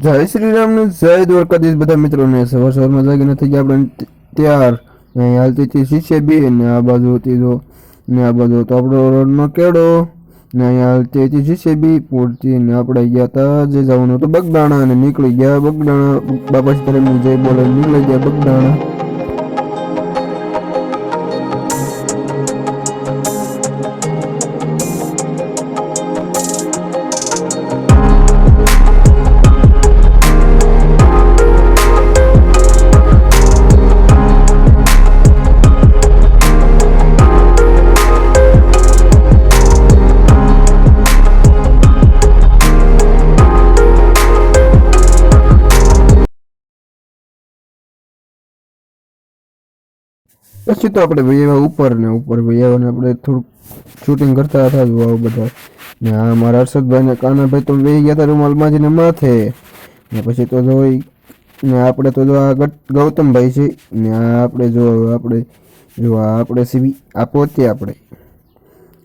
જય શ્રી રામ ને જય દ્વારકાધીશ બધા મિત્રોને. સવાર સવારમાં જાગીને થઈ ગયા આપણે ત્યાર. અહીંયા અહીં હાલતી હતી શીશે બી ને આ બાજુ હતી તો, ને આ બાજુ તો આપણો રોડનો કેડો ને અહીંયા હાલતી હતી શીશે બી પૂરતી ને આપણે ગયા હતા જે જવાનું હતું બગદાણા અને નીકળી ગયા. બગદાણા બાપા સીતારામની જય બોલે, નીકળી ગયા બગદાણા. પછી તો આપણે ભાઈ ઉપર ને ઉપર ભાઈ આવ્યા ને આપણે થોડુંક શૂટિંગ કરતા હતા જો આવું બધા. ને આ મારા હર્ષદભાઈ ને કાનાભાઈ તો બેસી ગયા હતા રૂમાલ માંજીને માથે. ને પછી તો જો ને આપણે તો જો આ ગૌતમભાઈ છે. ને આ આપણે જો આપણે જો આપણે સીવી આ પોતે આપણે.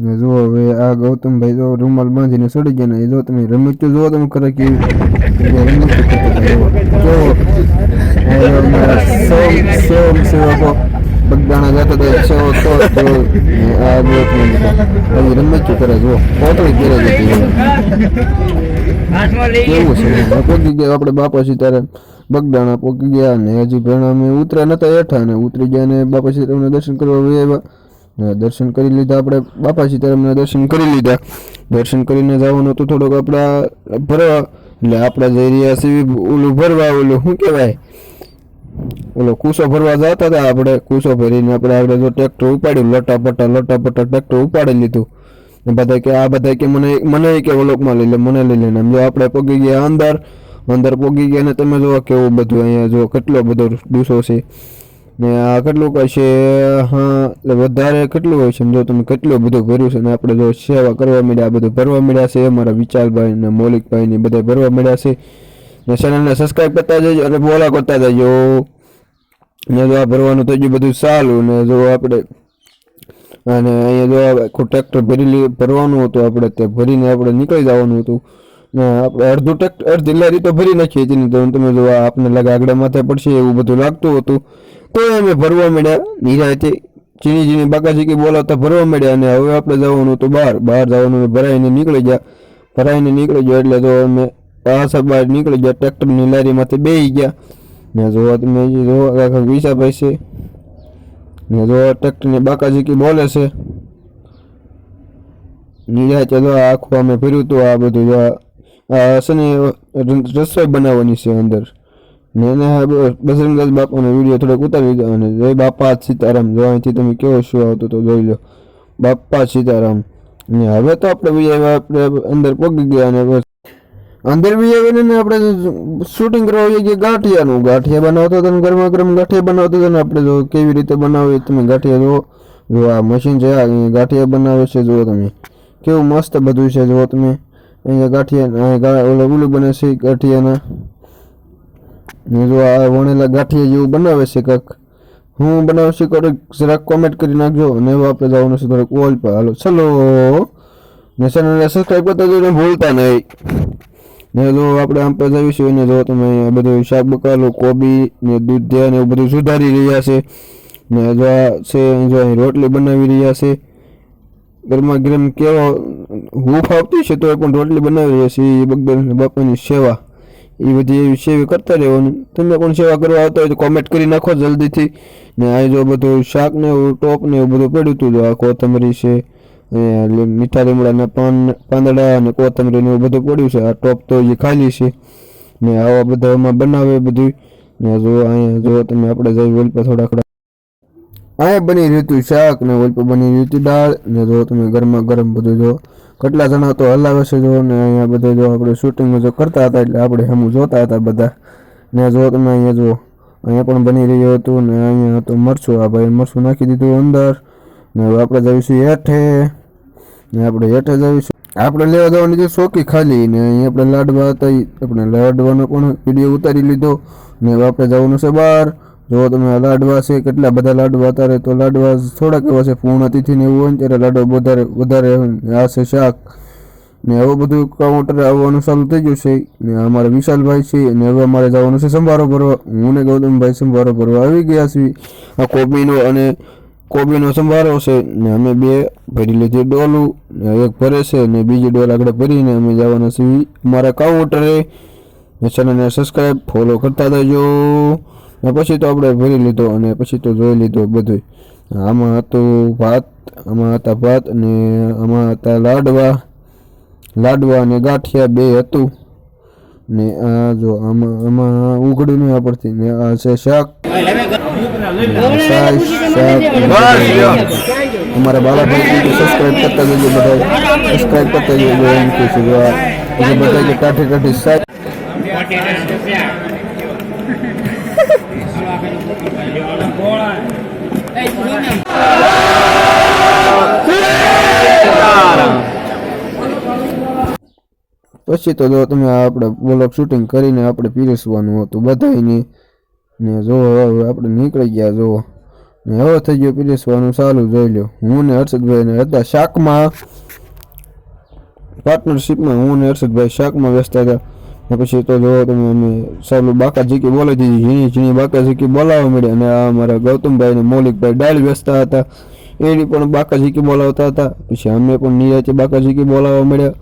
ને જો હવે આ ગૌતમભાઈ જો રૂમાલ બાંધીને સડી ગયા ને જો તમે રમત જો તમે કરે કે રમત. કેવો? સોમ સોમ સેવકો બગદાણા જતા હતા તો તો આ તમે હજી રમત કરે જો પોતળી ઘેરે જતી કેવું છે? પોકી ગયા આપણે બાપા સીતારામ બગદાણા પોકી ગયા ને હજી ભેણા અમે ઉતર્યા નતા હેઠા ને ઉતરી ગયા ને બાપા તમને દર્શન કરવા આવ્યા. ને દર્શન કરી લીધા આપણે. બાપા સીતારામના દર્શન કરી લીધા. દર્શન કરીને જવાનું હતું થોડોક આપણા ભરવા. એટલે આપણે જઈ રહ્યા છીએ ઓલું ભરવા ઓલું શું કહેવાય? ઓલો કૂસો ભરવા જતા હતા, આપણે કૂસો ભરીને આપણે આગળ જો ટ્રેક્ટર ઉપાડ્યું, લટાપટા લટાપટા ટ્રેક્ટર ઉપાડી લીધું. ને બધા કે, આ બધા કે મને મને કે ઓલોકમાં લઈ લે, મને લઈ લે. ને જો આપણે પગી ગયા અંદર અંદર પગી ગયા ને તમે જો કેવું બધું અહીંયા જો કેટલો બધો ડૂસો છે. ને આ કેટલું છે, હા, એટલે વધારે કેટલું હોય છે જો તમે કેટલું બધું ભર્યું છે ને આપણે જો સેવા કરવા મળ્યા બધું ભરવા મળ્યા છે, અમારા વિચારભાઈ ને મૌલિકભાઈ ને બધા ભરવા મળ્યા છે. ને ચેનલને સબસ્ક્રાઈબ કરતા જજો અને બોલા કરતા જજો. ને જો આ ભરવાનું થઈ ગયું બધું સારું ને જો આપણે અને અહીંયા જો ટ્રેક્ટર ભરી ભરવાનું હતું આપણે તે ભરીને આપણે નીકળી જવાનું હતું. ને આપણે અડધું ટ્રેક્ટર અડધી લારી તો ભરી નાખી હતી ને તો તમે જો આ આપને લાગે આગળ માથે પડશે એવું બધું લાગતું હતું. તો અમે ભરવા મળ્યા નિરાતે ચીની ચીની બાકાચીકી બોલાવતા ભરવા મળ્યા અને હવે આપણે જવાનું હતું બહાર. બહાર જવાનું ભરાઈને નીકળી ગયા. ભરાઈને નીકળી ગયા એટલે તો અમે પાછા બહાર નીકળી ગયા. ટ્રેક્ટરની લારીમાંથી બેસી ગયા. ને જો તમે જે જો આખા વિસાભાઈ છે ને જો ટ્રેક્ટરની બાકાચીકી બોલે છે નિરાતે જો આ આખું અમે ફેર્યું હતું આ બધું જો આ- આ છે ને ર- રસોઈ બનાવવાની છે અંદર ને એને આ બ- બજરંગદાસ બાપાનો વીડિયો થોડોક ઉતારી દીધો અને જય બાપા સીતારામ જો અહીંથી તમે કેવો શું આવતો તો જોઈ લો બાપા સીતારામ ને હવે તો આપણે બીજા આપણે અંદર પગી ગયા અને બસ અંદર બી આવીને ને આપણે શૂટિંગ કરવા જઈએ ગાંઠિયાનું, ગાંઠિયા બનાવતો હતો ગરમા ગરમ ગાંઠિયા બનાવતો હતો ને આપણે જો કેવી રીતે બનાવીએ તમે ગાંઠિયા જુઓ. જો આ મશીન છે ગાંઠિયા બનાવે છે, જુઓ તમે. કેવું મસ્ત બધું છે, જુઓ તમે. અહીંયા ગાંઠિયા ઓલો ઓલું બને છે ગાંઠિયાના. જો આ વણેલા ગાંઠિયા જેવું બનાવે છે કાંક. હું બનાવું છું થોડીક જરાક કોમેન્ટ કરી નાખજો. અને હવે આપણે જવાનું છે થોડીક ઓલ પર. હાલો, ચલો. ને ચેનલને સબસ્ક્રાઈબ કરતા જોઈને ભૂલતા નહીં. ને જો આપણે આમ પર જઈશું અને જો તમે બધું શાક બકાલો, કોબી ને દૂધિયા ને એવું બધું સુધારી રહ્યા છે. ને જો આ છે, જો અહીં રોટલી બનાવી રહ્યા છે. ગરમા ગરમ કેવો હૂફ આવતી છે તો પણ રોટલી બનાવી રહ્યા છે. એ બગદાણ બાપાની સેવા. એ બધી એવી સેવા કરતા રહેવાનું. તમે પણ સેવા કરવા આવતા હોય તો કોમેન્ટ કરી નાખો જલ્દીથી. ને આ જો બધું શાક ને એવું, ટોપ ને એવું બધું પડ્યું હતું જો આ કોથમરી છે મીઠા લીમડાના પાન, પાંદડા અને કોથમરી ને એવું બધું પડ્યું છે. આ ટોપ તો એ ખાલી છે. ને આવા બધા એમાં બનાવે બધું ને જો અહીંયા જો તમે આપણે જઈ વેલ પર થોડા થોડા અહીંયા બની રહ્યું શાક ને ઓલ પર બની રહ્યું હતું દાળ. ને જો તમે ગરમા ગરમ બધું જો કેટલા જણા તો હલાવે છે જો. ને અહીંયા બધા જો આપણે શૂટિંગમાં જો કરતા હતા એટલે આપણે હમું જોતા હતા બધા. ને જો તમે અહીંયા જુઓ અહીંયા પણ બની રહ્યું હતું ને અહીંયા તો મરચું, આ ભાઈ મરચું નાખી દીધું અંદર. ને આપણે જઈશું હેઠે. ને આપણે હેઠે જઈશું આપણે લેવા જવાની છે શોખી ખાલી ને અહીંયા આપણે લાડવા હતા આપણે લાડવાનો પણ વીડિયો ઉતારી લીધો ને આપણે જવાનું છે બહાર. જો તમે લાડવા છે, કેટલા બધા લાડવા અત્યારે તો લાડવા થોડાક એવા છે, પૂર્ણ તિથિ ને એવું હોય ને ત્યારે લાડવા વધારે વધારે આ છે શાક. ને આવું બધું કાઉન્ટર આવવાનું ચાલુ થઈ ગયું છે. ને અમારા વિશાલભાઈ છે ને હવે અમારે જવાનું છે સંભારો ભરવા. હું ને ગૌતમભાઈ સંભારો ભરવા આવી ગયા છીએ. આ કોબીનો અને કોબીનો સંભારો છે ને અમે બે ભરી લીધી ડોલું એક ભરે છે ને બીજી ડોલ આગળ ભરીને અમે જવાના છીએ. અમારા કાઉન્ટરે ચેનલને સબસ્ક્રાઈબ ફોલો કરતા રહેજો. ને પછી તો આપણે ભરી લીધો અને પછી તો જોઈ લીધો બધું આમાં હતું ભાત, આમાં હતા ભાત અને આમાં હતા લાડવા. લાડવા અને ગાંઠિયા બે હતું. ને આ જો આમાં આમાં ઉઘડ્યું નહીં આપણથી ને આ છે શાક. અમારા બાલાભાઈ સબસ્ક્રાઈબ કરતા જઈએ બધા. સબસ્ક્રાઈબ કરતા જઈએ એમ કે છે એટલે બધા જે કાઠે કાઠે પછી તો જો તમે આપણે બોલો શૂટિંગ કરીને આપણે પીરસવાનું હતું બધાયને. ને જો હવે આપણે નીકળી ગયા, જો. ને હવે થઈ ગયો પીરસવાનું ચાલુ જોઈ લો હું ને હર્ષદભાઈ ને હતા શાકમાં. પાર્ટનરશિપમાં હું ને હર્ષદભાઈ શાકમાં વ્યસ્ત હતા. ને પછી તો જોવો તમે અમે સારું બાકા જીકી બોલાવી દીધી. ઝીણી ઝીણી બાકા જીકી બોલાવવા મળી અને આ અમારા ગૌતમભાઈ ને મૌલિકભાઈ ડાળ વ્યસ્ત હતા. એની પણ બાકા જીકી બોલાવતા હતા. પછી અમે પણ નિરાતે બાકા જીકી બોલાવવા મળ્યા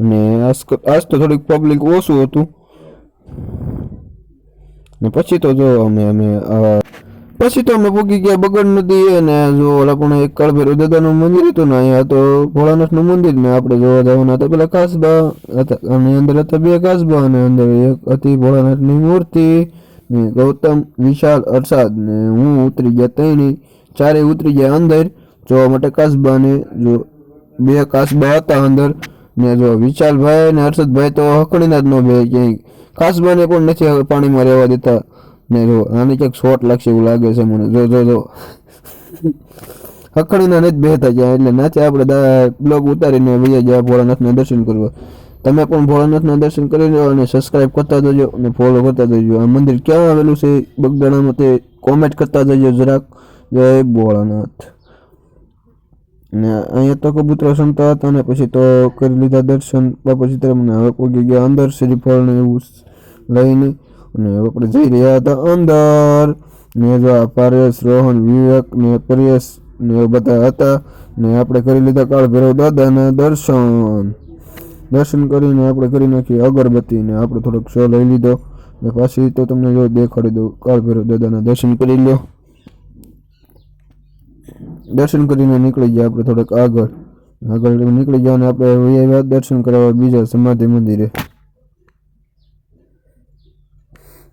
અને આજ તો થોડીક પબ્લિક ઓછું હતું. ને પછી તો જો અમે અમે પછી તો અમે પૂગી ગયા બગડ નદી અને જો ઓલા પણ એક કાળભૈરવ દાદાનું મંદિર હતું ને અહીંયા તો ભોળાનાથનું મંદિર ને આપણે જોવા જવાના હતા. પેલા કાસબા હતા, અને અંદર હતા બે કાસબા અને અંદર એક હતી ભોળાનાથની મૂર્તિ, ને ગૌતમ, વિશાલ, અરસાદ ને હું ઉતરી ગયા ત્રણેય ચારે ઉતરી ગયા અંદર. જોવા માટે કાસબા ને જો બે કાસબા હતા અંદર, ને જો વિશાલભાઈ ને હર્ષદભાઈ તો હકડીના જ ન બે ક્યાંય કાસબાને પણ નથી હવે પાણીમાં રહેવા દેતા. ને જો, આને ક્યાંક શોર્ટ લાગશે એવું લાગે છે મને. જો જો જો. હકડીના નથી બેહતા ગયા, એટલે નાચે આપણે બ્લોગ ઉતારીને ભૈયા જ્યાં ભોળાનાથના દર્શન કરવા. તમે પણ ભોળાનાથના દર્શન કરી લો અને સબસ્ક્રાઈબ કરતા જજો અને ફોલો કરતા જજો. આ મંદિર ક્યાં આવેલું છે બગદાણામાં તે કોમેન્ટ કરતા જજો જરાક. જય ભોળાનાથ. ને અહીંયા તો કબૂતરો સંતા હતા અને પછી તો કરી લીધા દર્શન બાપા સીતારામને હવે પહોંચી ગયા અંદર શ્રીફળ ને એવું લઈને અને હવે આપણે જઈ રહ્યા હતા અંદર. ને જો આ પારેશ, રોહન, વિવેક ને પરેશ ને એ બધા હતા ને આપણે કરી લીધા કાળ ભૈરવ દાદાના દર્શન. દર્શન કરીને આપણે કરી નાખીએ અગરબત્તી ને આપણે થોડોક શો લઈ લીધો ને પાછી તો તમને જો દેખાડી દઉં કાળ ભૈરવ દાદાના દર્શન કરી લ્યો. દર્શન કરીને નીકળી ગયા આપણે થોડેક આગળ. આગળ નીકળી ગયા અને આપણે વહી દર્શન કરવા બીજા સમાધિ મંદિરે.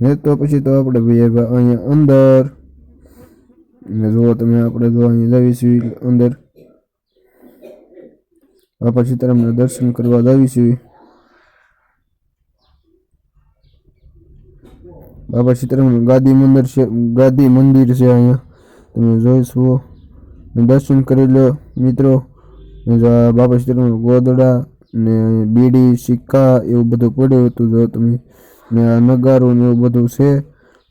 ને તો પછી તો આપણે ભાઈ અહીંયા અંદર. ને જુઓ તમે, આપણે જો અહીંયા જઈશું અંદર. બાપા સીતારામના દર્શન કરવા જઈશું બાબા સીતારામનું ગાદી મંદિર છે, ગાદી મંદિર છે અહીંયા. તમે જોઈ શકો ને દર્શન કરી લો, મિત્રો. બાબા શ્રીનું ગોદડા ને બીડી, સિક્કા એવું બધું પડ્યું હતું, જો તમે ને નગારું ને એવું બધું છે.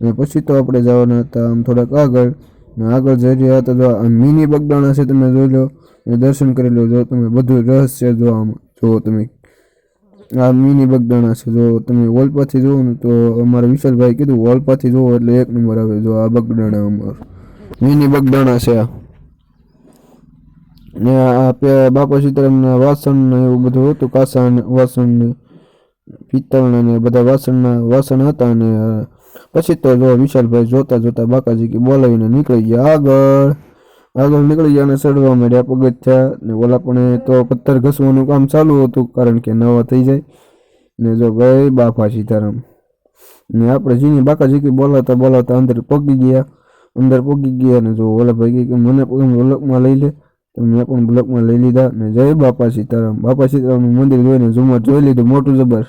ને પછી તો આપણે જવાના હતા આમ થોડાક આગળ. ને આગળ જઈ રહ્યા હતા જો આ મિની બગદાણા છે તમે જોઈ લો. ને દર્શન કરી લો, જો તમે બધું રહસ્ય જો આમ જો તમે આ મિની બગદાણા છે, જો તમે વોલપાથી જુઓ ને તો અમારા વિશાલભાઈ કીધું, વોલપાથી જુઓ એટલે એક નંબર આવે જો આ બગદાણા અમારું. મિની બગદાણા છે આ. બાપા સીતારામના વાસણ ને એવું બધું હતું કાસા ને વાસણ ને પિત્તળના ને બધા વાસણના વાસણ હતા ને અ, પછી તો જો વિશાલભાઈ જોતા જોતા બાકાજી કે બોલાવીને નીકળી ગયા આગળ આગળ નીકળી ગયા અને ચડવા માંડ્યા પગથિયા ને ઓલા પણ તો પથ્થર ઘસવાનું કામ ચાલુ હતું કારણ કે નવા થઈ જાય ને જો ગઈ બાપા સીતારામ ને આપણે જીની બાકાજી કે બોલાવતા બોલાવતા અંદર પગી ગયા અંદર પગી ગયા ને જો ઓલા ભાઈ કે મને પણ બ્લોકમાં લઈ લે તો મેં પણ બ્લોકમાં લઈ લીધા ને જય બાપા સીતારામ. બાપા સીતારામનું મંદિર જોઈને ઝુમર જોઈ લીધું, મોટું જબર.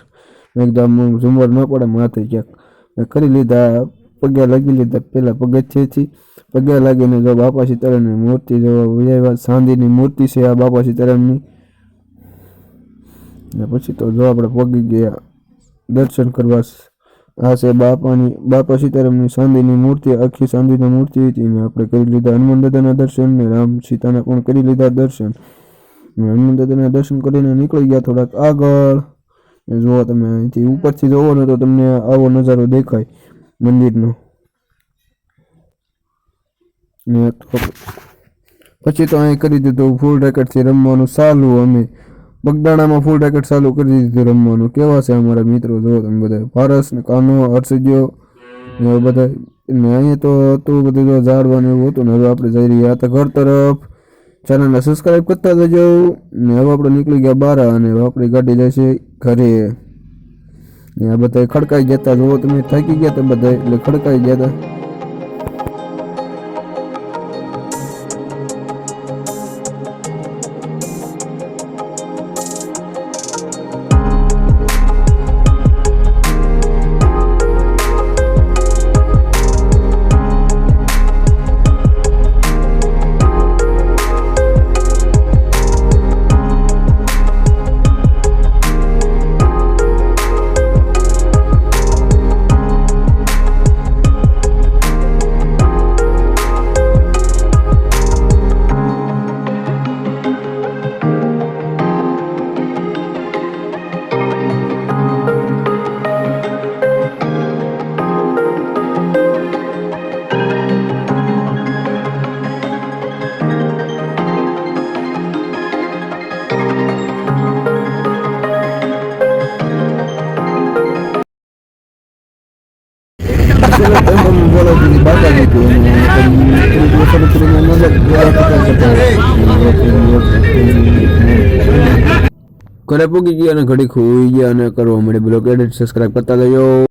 મેં એકદમ ઝુમર ન પડે, માથે ક્યાંક. મેં કરી લીધા પગે લાગી લીધા, પહેલાં પગથિયેથી પગે લાગીને જો બાપા સીતારામની મૂર્તિ જો વિજયવા સાંધીની મૂર્તિ છે આ બાપા સીતારામની. ને પછી તો જો આપણે પગી ગયા, દર્શન કરવા આ છે બાપાની, બાપા સીતારામની ચાંદીની મૂર્તિ, આખી ચાંદીની મૂર્તિ હતી ને આપણે કરી લીધા હનુમાન દાદાના દર્શન ને રામ સીતાના પણ કરી લીધા દર્શન. હનુમાન દાદાના દર્શન કરીને નીકળી ગયા થોડાક આગળ. જોવા તમે અહીંથી ઉપરથી જોવો ને તો તમને આવો નજારો દેખાય મંદિરનો. ને પછી તો અહીં કરી દીધું ફૂલ રેકેટથી રમવાનું ચાલુ અમે. બગદાણામાં ફૂલ રેકેટ ચાલુ કરી દીધું રમવાનું. કેવા છે અમારા મિત્રો? જો તમે બધા પારસ ને કાનો હર્ષજો બધા ને અહીંયા તો હતું બધું જો ઝાડવાનું એવું હતું ને, હવે આપણે જઈ રહ્યા હતા ઘર તરફ. ચેનલને સબસ્ક્રાઈબ કરતા જજો. ને હવે આપણે નીકળી ગયા બહાર અને હવે આપણી ગાડી જશે ઘરે. ને આ બધા ખડકાઈ ગયા હતા. જુઓ તમે, થાકી ગયા હતા બધા એટલે ખડકાઈ ગયા હતા. ઘરે પૂગી ગયા અને ઘડી ખોઈ ગયા અને કરવા મળે બ્લોક એડિટ સબસ્ક્રાઈબ કરતા જજો